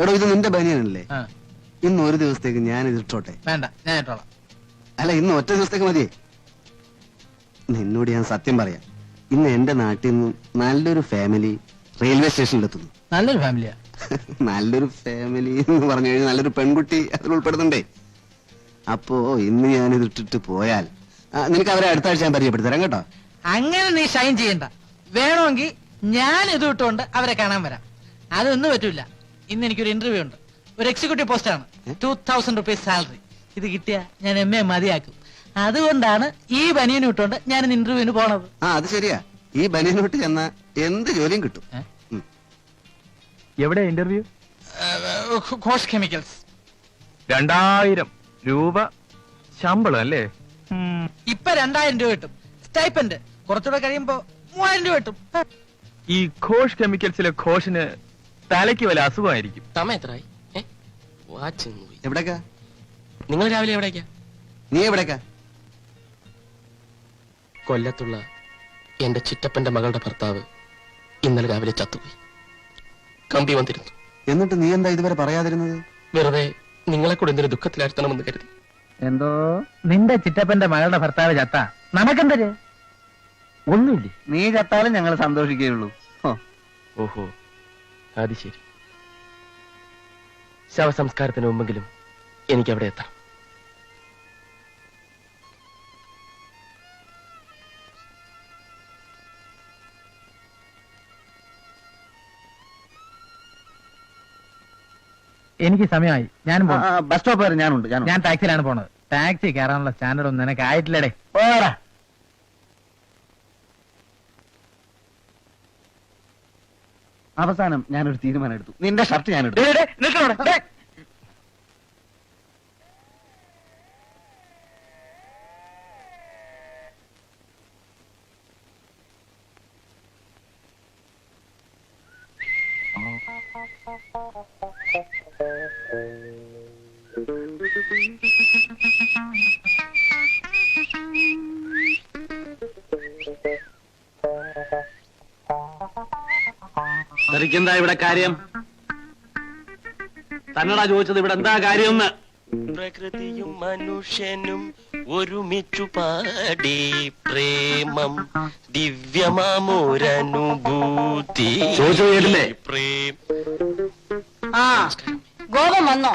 എടോ ഇത് നിന്റെ ബനിയനല്ലേ? ഇന്ന് ഒരു ദിവസത്തേക്ക് ഞാൻ ഇത് ഇട്ടോട്ടെ വേണ്ട ഞാൻ ഇട്ടോളാം. അല്ല ഇന്ന് ഒറ്റ ദിവസത്തേക്ക് മതി നിന്നോട് ഞാൻ സത്യം പറയാം. ഇന്ന് എന്റെ നാട്ടിൽ നിന്ന് നല്ലൊരു ഫാമിലി റെയിൽവേ സ്റ്റേഷനിൽ എത്തുന്നു. നല്ലൊരു ഫാമിലിയാ നല്ലൊരു ഫാമിലി എന്ന് പറഞ്ഞു കഴിഞ്ഞാൽ നല്ലൊരു പെൺകുട്ടി അതിൽ ഉൾപ്പെടുന്നുണ്ടേ. അപ്പോ ഇന്ന് ഞാൻ ഇത് ഇട്ടിട്ട് പോയാൽ ആ, നിനക്ക് അവരെ അടുത്ത ആഴ്ച ഞാൻ പരിചയപ്പെടുത്തരാം കേട്ടോ. അങ്ങനെ നീ ഷൈൻ ചെയ്യണ്ട. വേണമെങ്കിൽ ഞാൻ ഇത് ഇട്ടുകൊണ്ട് അവരെ കാണാൻ വരാം. അതൊന്നും പറ്റൂല. ഇന്ന് എനിക്കൊരു ഇന്റർവ്യൂ ഉണ്ട്. ഒരു എക്സിക്യൂട്ടീവ് പോസ്റ്റ് ആണ്. ടൂ തൗസൻഡ് റുപ്പീസ് സാലറി ഇത് കിട്ടിയ ഞാൻ എം എ മതിയാക്കും. അതുകൊണ്ടാണ് ഈ ബനിയനും ഇട്ടുകൊണ്ട് ഞാൻ ഇന്ന് ഇന്റർവ്യൂവിന് പോണത്. ആ അത് ശരിയാ. ഈ ബനിയനോട്ട് ചെന്ന എന്ത് ജോലിയും കിട്ടും. ഏ? എവിടെ ഇന്റർവ്യൂ ഘോഷ് കെമിക്കൽസ് രണ്ടായിരം രൂപ ശമ്പളം അല്ലേ? ഉം. ഇപ്പൊ രണ്ടായിരം രൂപ കിട്ടും. സ്റ്റൈപ്പൻഡ് കുറച്ചുകൂടെ കഴിയുമ്പോ മൂവായിരം രൂപ കിട്ടും. ഈ ഘോഷ് കെമിക്കൽസിലെ ഘോഷിന് തലയ്ക്ക് വല്ല അസുഖമായിരിക്കും. സമയം എത്രയായി? ഏ? വാച്ച് പോയി. എവിടേക്കാ? നിങ്ങൾ രാവിലെ എവിടേക്കാ? നീ എവിടേക്കാ? കൊല്ലത്തുള്ള എന്റെ ചിറ്റപ്പന്റെ മകളുടെ ഭർത്താവ് ഇന്നലെ രാവിലെ ചത്തുപോയി. കമ്പി വന്നിരുന്നു. എന്നിട്ട് നീ എന്താ ഇതുവരെ പറയാതിരുന്നത്? വെറുതെ നിങ്ങളെ കൂടെ എന്തൊരു ദുഃഖത്തിലാഴ്ത്തണമെന്ന് കരുതി. എന്തോ? നിന്റെ ചിറ്റപ്പന്റെ മകളുടെ ഭർത്താവ് ചത്ത. നമുക്കെന്തര്? ഒന്നുമില്ലേ? നീ ചത്താലും ഞങ്ങൾ സന്തോഷിക്കുകയുള്ളൂ. ഓഹോ. അത് ശരി. ശവസംസ്കാരത്തിന് മുമ്പെങ്കിലും എനിക്ക് അവിടെ എത്താം എനിക്ക് സമയമായി. ഞാൻ പോകും ബസ് സ്റ്റോപ്പ് വരെ ഞാനുണ്ട്. ഞാൻ ടാക്സിയിലാണ് പോണത്. ടാക്സി കയറാനുള്ള സ്റ്റാൻഡേർഡ് ഒന്നും നിനക്ക് ആയിട്ടില്ലടേ. പോടാ. അവസാനം ഞാനൊരു തീരുമാനം എടുത്തു നിന്റെ ഷർട്ട് ഞാൻ എടുത്തു എന്താ ഇവിടെ കാര്യം? തന്നടാ ചോദിച്ചത് ഇവിടെ എന്താ കാര്യം എന്ന് പ്രകൃതിയും മനുഷ്യനും ഒരുമിച്ചു പാടി പ്രേമം ദിവ്യമാമോരനുഭൂതി. ചോദിച്ചത് കേട്ടില്ലേ? പ്രേം. ആ ഗോപം വന്നോ?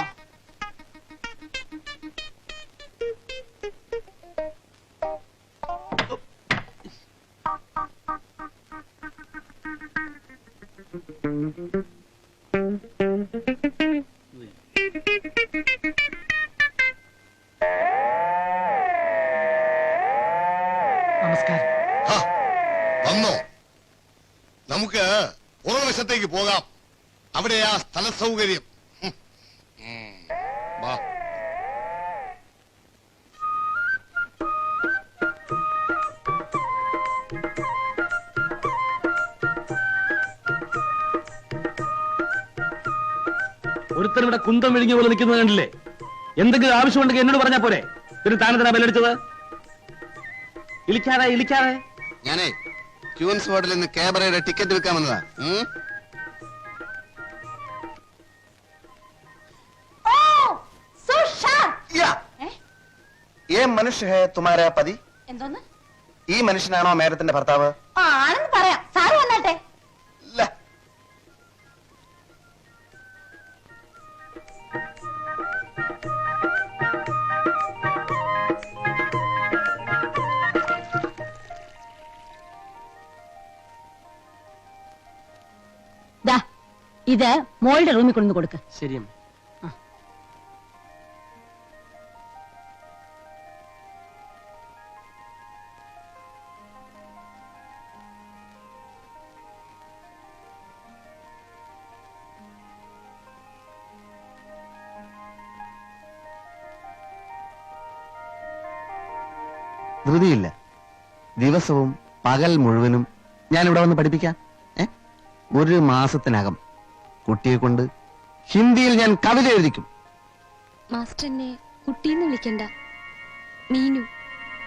സൗകര്യം. വാ. ഒരുത്തൻ ഇവിടെ കുന്തം വിഴുങ്ങിയ പോലെ നിൽക്കുന്നത് കണ്ടില്ലേ? എന്തെങ്കിലും ആവശ്യമുണ്ടെങ്കിൽ എന്നോട് പറഞ്ഞാ പോരെ? ഒരു താനത്തിനാ ബലടിച്ചത് ഇളിക്കാതെ ഇളിക്കാതെ. ഞാനേ ക്യൂൻസ് ഹോട്ടലിൽ നിന്ന് ക്യാബറയുടെ ടിക്കറ്റ് വിൽക്കാൻ വന്നതാ. ഏ മനുഷ്യ ഹേ തുമാരാ പതി? എന്തോന്ന്? ഈ മനുഷ്യനാണോ മേഡത്തിന്റെ ഭർത്താവ്? ആണെന്ന് പറയാം. സാറ് വന്നാട്ടെ. ദാ ഇത് മോളുടെ റൂമിൽ കൊണ്ടു കൊടുക്ക. ശരിയമ്മ. ധൃതിയില്ല. ദിവസവും പകൽ മുഴുവനും ഞാൻ ഇവിടെ വന്ന് പഠിപ്പിക്കാം. ഏ? ഒരു മാസത്തിനകം കുട്ടിയെ കൊണ്ട് ഹിന്ദിയിൽ ഞാൻ കവിത എഴുതിക്കും. മാസ്റ്റർ എന്നെ കുട്ടിന്ന് വിളിക്കണ്ട. മീനു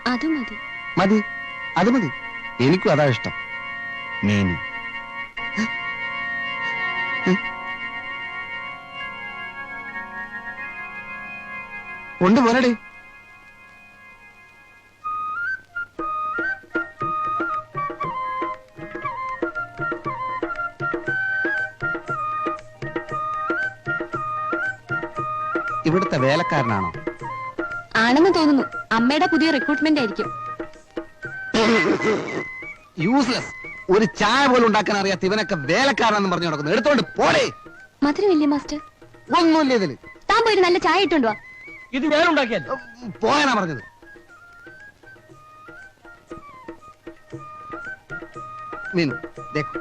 അത് മതി. മതി അത് മതി. എനിക്കും അതാ ഇഷ്ടം. മീനു. കൊണ്ടുപോരടേ ഇവിടുത്തെ വേലക്കാരനാണോ ആണെന്ന് തോന്നുന്നു അമ്മയുടെ പുതിയ റിക്രൂട്ട്മെന്റ് ആയിരിക്കും യൂസ്ലെസ് ഒരു ചായ പോലും ഉണ്ടാക്കാൻ അറിയാത്ത ഇവനൊക്കെ വേലക്കാരനെന്ന് പറഞ്ഞു നടക്കുന്നു എടുത്തോണ്ട് പോടേ മധുരമില്ലേ മാസ്റ്റർ ഒന്നുമില്ല ഇതില് താൻ പോയി ഒരു നല്ല ചായ ഇട്ടുണ്ടോ ഇത് ഞാൻ ഉണ്ടാക്കിയാൽ പോയാനാ പറഞ്ഞത് मीनू देखो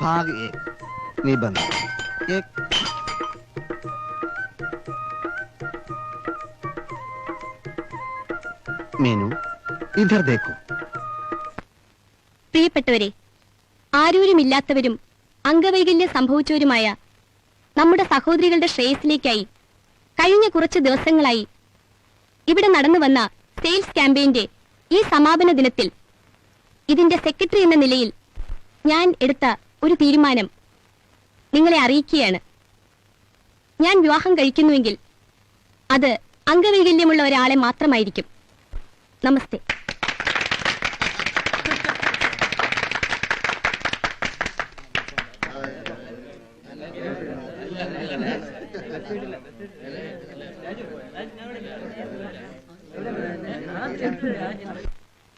भाग एक निबंध एक മീനു ഇധർ ദേക്കു. പ്രിയപ്പെട്ടവരെ ആരൂരുമില്ലാത്തവരും അംഗവൈകല്യം സംഭവിച്ചവരുമായ നമ്മുടെ സഹോദരികളുടെ ശ്രേയസിലേക്കായി കഴിഞ്ഞ കുറച്ച് ദിവസങ്ങളായി ഇവിടെ നടന്നു വന്ന സെയിൽസ് ക്യാമ്പയിന്റെ ഈ സമാപന ദിനത്തിൽ ഇതിന്റെ സെക്രട്ടറി എന്ന നിലയിൽ ഞാൻ എടുത്ത ഒരു തീരുമാനം നിങ്ങളെ അറിയിക്കുകയാണ്. ഞാൻ വിവാഹം കഴിക്കുന്നുവെങ്കിൽ അത് അംഗവൈകല്യമുള്ള ഒരാളെ മാത്രമായിരിക്കും. നമസ്തേ.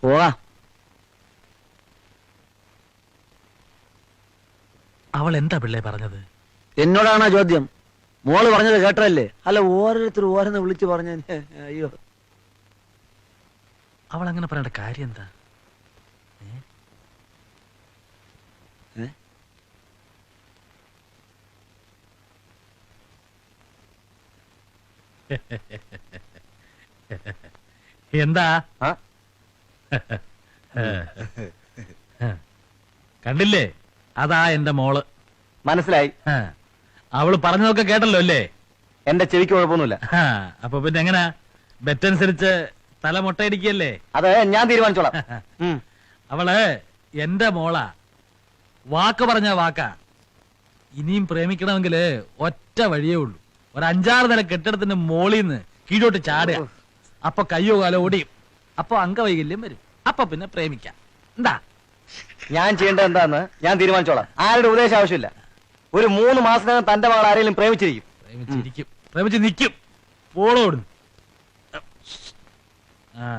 പോവാ അവൾ എന്താ പിള്ളേ പറഞ്ഞത്? എന്നോടാണോ ചോദ്യം? മോൾ പറഞ്ഞത് കേട്ടല്ലേ അല്ല ഓരോരുത്തർ ഓരോന്ന് വിളിച്ചു പറഞ്ഞ. അയ്യോ. അവൾ അങ്ങനെ പറയേണ്ട കാര്യം എന്താ? എന്താ? കണ്ടില്ലേ? അതാ എന്റെ മോൾ. മനസ്സിലായി. അവൾ പറഞ്ഞതൊക്കെ കേട്ടല്ലോ അല്ലേ? എന്റെ ചെവിക്ക് കുഴപ്പമൊന്നുമില്ല. ആ, അപ്പൊ പിന്നെ എങ്ങനാ? ബെറ്റനുസരിച്ച് തല മുട്ടയടിക്കല്ലേ അത് ഞാൻ തീരുമാനിച്ചോളാം. ഉം. അവൾ എന്റെ മോളാ. വാക്ക് പറഞ്ഞ വാക്കാ. ഇനിയും പ്രേമിക്കണമെങ്കിൽ ഒറ്റ വഴിയേ ഉള്ളൂ. ഒരു അഞ്ചാറ് നില കെട്ടിടത്തിന്റെ മോളിന്ന് കീഴോട്ട് ചാടുക. അപ്പൊ കയ്യോ കാലോ ഓടിയും. അപ്പൊ അംഗവൈകല്യം വരും. അപ്പൊ പിന്നെ പ്രേമിക്കാം. എന്താ? ഞാൻ ചെയ്യേണ്ടത് എന്താന്ന് ഞാൻ തീരുമാനിച്ചോളാം. ആരുടെ ഉപദേശം ആവശ്യമില്ല. ഒരു മൂന്ന് മാസത്തിനകം തന്റെ മകൾ ആരെങ്കിലും പ്രേമിച്ചിരിക്കും. പ്രേമിച്ചിരിക്കും. പ്രേമിച്ച് നിൽക്കും പോളോടുന്നു ആ